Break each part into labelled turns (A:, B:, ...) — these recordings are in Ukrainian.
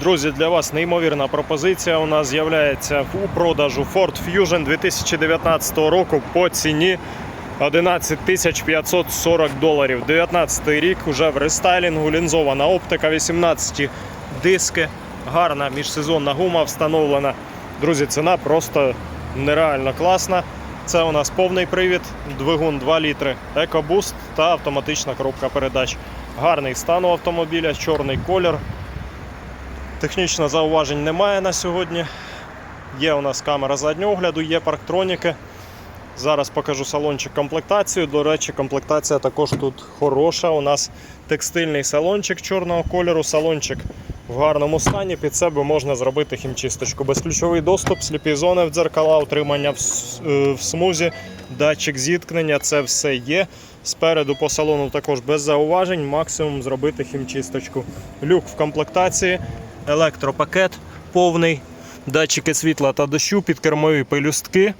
A: Друзі, для вас неймовірна пропозиція. У нас з'являється у продажу Ford Fusion 2019 року по ціні 11 тисяч 540 доларів. 19 рік уже в рестайлінгу, лінзована оптика, 18 диски, гарна міжсезонна гума встановлена. Друзі, ціна просто нереально класна. Це у нас повний привід, двигун 2 літри, екобуст та автоматична коробка передач. Гарний стан у автомобіля, чорний колір. Технічно зауважень немає на сьогодні. Є у нас камера заднього огляду, є парктроніки. Зараз покажу салончик комплектацію. До речі, комплектація також тут хороша. У нас текстильний салончик чорного кольору, салончик в гарному стані. Під себе можна зробити хімчисточку. Безключовий доступ, сліпі зони в дзеркала, утримання в, е, в смузі, датчик зіткнення це все є. Спереду по салону також без зауважень, максимум зробити хімчисточку. Люк в комплектації, електропакет повний, датчики світла та дощу, підкермові пелюстки.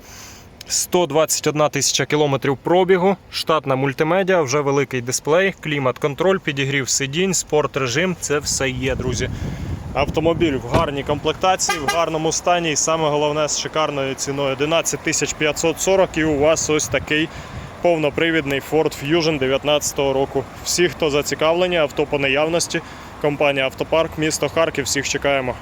A: 121 тисяча кілометрів пробігу, штатна мультимедіа, вже великий дисплей, клімат-контроль, підігрів сидінь, спорт режим. Це все є, друзі. Автомобіль в гарній комплектації, в гарному стані і саме головне з шикарною ціною 11 тисяч 540 і у вас ось такий повнопривідний Ford Fusion 2019 року. Всі, хто зацікавлені, авто по наявності, компанія Автопарк, місто Харків, всіх чекаємо.